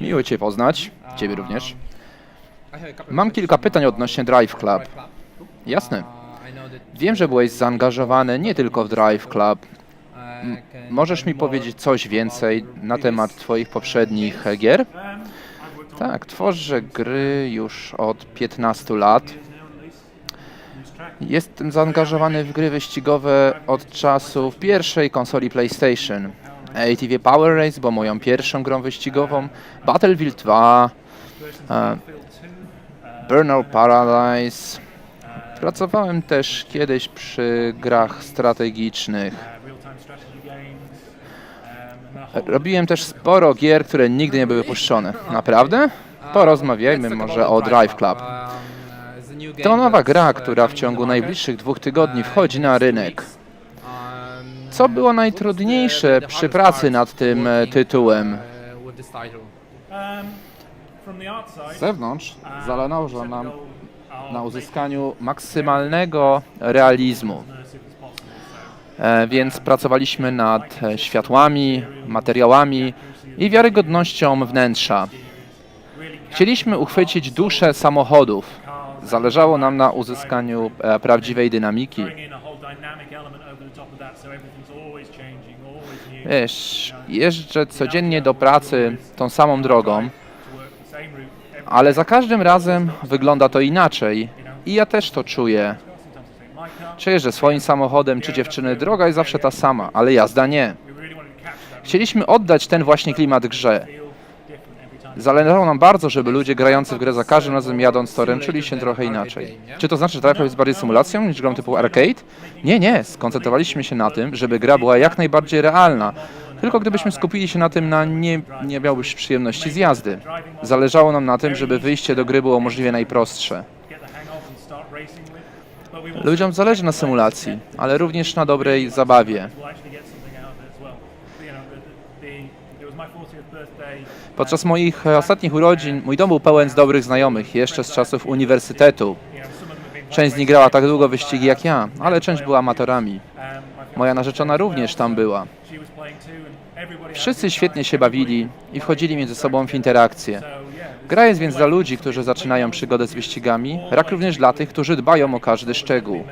Miło Cię poznać, Ciebie również. Mam kilka pytań odnośnie Drive Club. Jasne. Wiem, że byłeś zaangażowany nie tylko w Drive Club. Możesz mi powiedzieć coś więcej na temat Twoich poprzednich gier? Tak, tworzę gry już od 15 lat. Jestem zaangażowany w gry wyścigowe od czasów pierwszej konsoli PlayStation. ATV Power Race, bo moją pierwszą grą wyścigową, Battlefield 2, e, Burnout Paradise. Pracowałem też kiedyś przy grach strategicznych. Robiłem też sporo gier, które nigdy nie były puszczone. Naprawdę? Porozmawiajmy może o Drive Club. To nowa gra, która w ciągu najbliższych dwóch tygodni wchodzi na rynek. Co było najtrudniejsze przy pracy nad tym e, tytułem? Z zewnątrz zależało nam na uzyskaniu maksymalnego realizmu. E, Więc pracowaliśmy nad e, światłami, materiałami i wiarygodnością wnętrza. Chcieliśmy uchwycić duszę samochodów. Zależało nam na uzyskaniu prawdziwej dynamiki. Wiesz, jeżdżę codziennie do pracy tą samą drogą, ale za każdym razem wygląda to inaczej. I ja też to czuję. Czy jeżdżę swoim samochodem, czy dziewczyny, droga jest zawsze ta sama, ale jazda nie. Chcieliśmy oddać ten właśnie klimat grze. Zależało nam bardzo, żeby ludzie grający w grę za każdym razem jadąc torem czuli się trochę inaczej. Czy to znaczy, że Drive jest bardziej symulacją niż grą typu arcade? Nie, nie. Skoncentrowaliśmy się na tym, żeby gra była jak najbardziej realna. Tylko gdybyśmy skupili się na tym, na nie, nie miałbyś przyjemności z jazdy. Zależało nam na tym, żeby wyjście do gry było możliwie najprostsze. Ludziom zależy na symulacji, ale również na dobrej zabawie. Podczas moich e, ostatnich urodzin mój dom był pełen dobrych znajomych, jeszcze z czasów uniwersytetu. Część z nich grała tak długo wyścigi jak ja, ale część była amatorami. Moja narzeczona również tam była. Wszyscy świetnie się bawili i wchodzili między sobą w interakcję. Gra jest więc dla ludzi, którzy zaczynają przygodę z wyścigami, jak również dla tych, którzy dbają o każdy szczegół.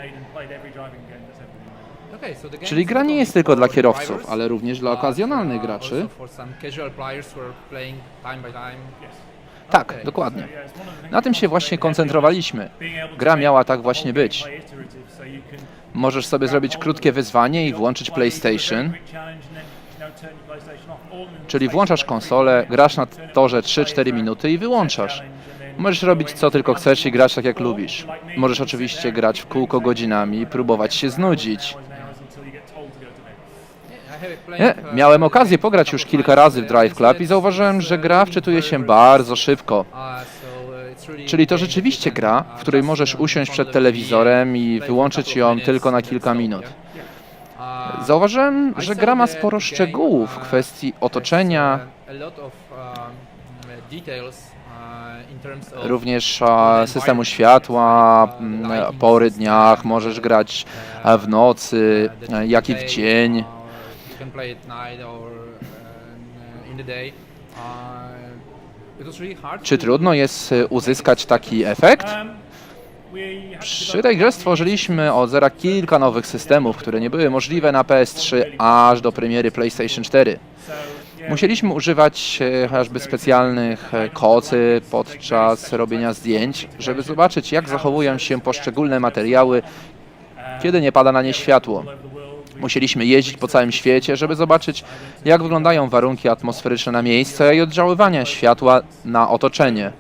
Czyli gra nie jest tylko dla kierowców, ale również dla okazjonalnych graczy. Tak, dokładnie. Na tym się właśnie koncentrowaliśmy. Gra miała tak właśnie być. Możesz sobie zrobić krótkie wyzwanie i włączyć PlayStation, czyli włączasz konsolę, grasz na torze 3-4 minuty i wyłączasz. Możesz robić co tylko chcesz i grać tak jak lubisz. Możesz oczywiście grać w kółko godzinami i próbować się znudzić. Nie, miałem okazję pograć już kilka razy w Drive Club i zauważyłem, że gra wczytuje się bardzo szybko. Czyli to rzeczywiście gra, w której możesz usiąść przed telewizorem i wyłączyć ją tylko na kilka minut. Zauważyłem, że gra ma sporo szczegółów w kwestii otoczenia, również systemu światła, m, pory dniach, możesz grać w nocy, jak i w dzień. Czy trudno jest e, uzyskać taki efekt? Przy tej grze stworzyliśmy od zera kilka nowych systemów, które nie były możliwe na PS3 aż do premiery PlayStation 4. Musieliśmy używać e, chociażby specjalnych e, kocy podczas robienia zdjęć, żeby zobaczyć jak zachowują się poszczególne materiały, kiedy nie pada na nie światło. Musieliśmy jeździć po całym świecie, żeby zobaczyć jak wyglądają warunki atmosferyczne na miejsce i oddziaływania światła na otoczenie.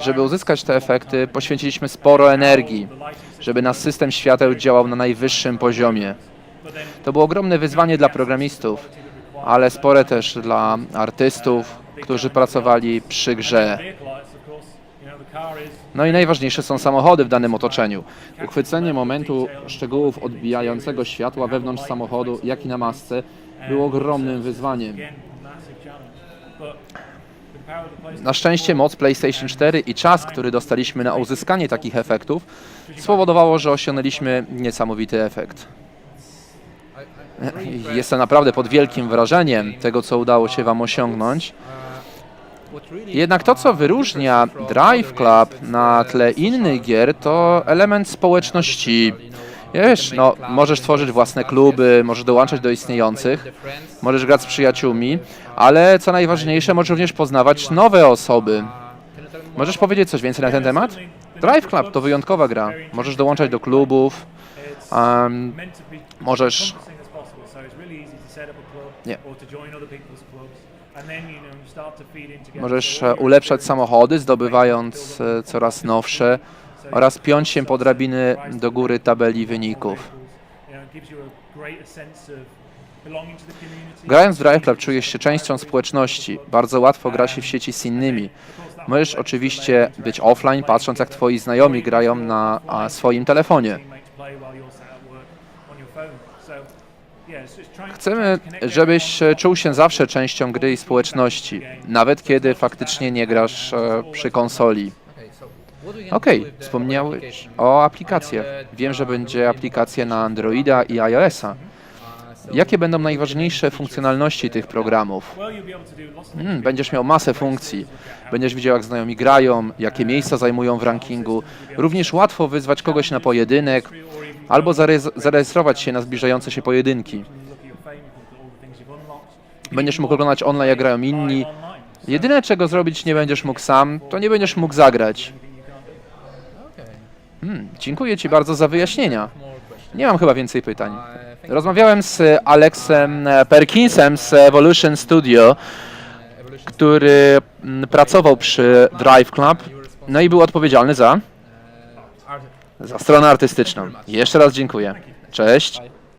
Żeby uzyskać te efekty, poświęciliśmy sporo energii, żeby nasz system świateł działał na najwyższym poziomie. To było ogromne wyzwanie dla programistów, ale spore też dla artystów, którzy pracowali przy grze. No i najważniejsze są samochody w danym otoczeniu. Uchwycenie momentu szczegółów odbijającego światła wewnątrz samochodu, jak i na masce, było ogromnym wyzwaniem. Na szczęście moc PlayStation 4 i czas, który dostaliśmy na uzyskanie takich efektów, spowodowało, że osiągnęliśmy niesamowity efekt. Jestem naprawdę pod wielkim wrażeniem tego, co udało się Wam osiągnąć. Jednak to, co wyróżnia Drive Club na tle innych gier, to element społeczności. Wiesz, no, możesz tworzyć własne kluby, możesz dołączać do istniejących, możesz grać z przyjaciółmi, ale co najważniejsze, możesz również poznawać nowe osoby. Możesz powiedzieć coś więcej na ten temat? Drive Club to wyjątkowa gra. Możesz dołączać do klubów, um, możesz Nie. Możesz e, ulepszać samochody, zdobywając e, coraz nowsze oraz piąć się po drabiny do góry tabeli wyników. Grając w Drive Club czujesz się częścią społeczności. Bardzo łatwo gra się w sieci z innymi. Możesz oczywiście być offline, patrząc jak twoi znajomi grają na swoim telefonie. Chcemy, żebyś e, czuł się zawsze częścią gry i społeczności, nawet kiedy faktycznie nie grasz e, przy konsoli. Okej, wspomniałeś o aplikacjach. Wiem, że będzie aplikacja na Androida i iOS-a. Jakie będą najważniejsze funkcjonalności tych programów? Hmm, będziesz miał masę funkcji. Będziesz widział, jak znajomi grają, jakie miejsca zajmują w rankingu. Również łatwo wyzwać kogoś na pojedynek albo zarejestrować się na zbliżające się pojedynki. Będziesz mógł oglądać online, jak grają inni. Jedyne, czego zrobić nie będziesz mógł sam, to nie będziesz mógł zagrać. Hmm, dziękuję Ci bardzo za wyjaśnienia. Nie mam chyba więcej pytań. Rozmawiałem z Alexem e, Perkinsem z Evolution Studio, który mm, pracował przy Drive Club, no i był odpowiedzialny za, za stronę artystyczną. Jeszcze raz dziękuję. Cześć.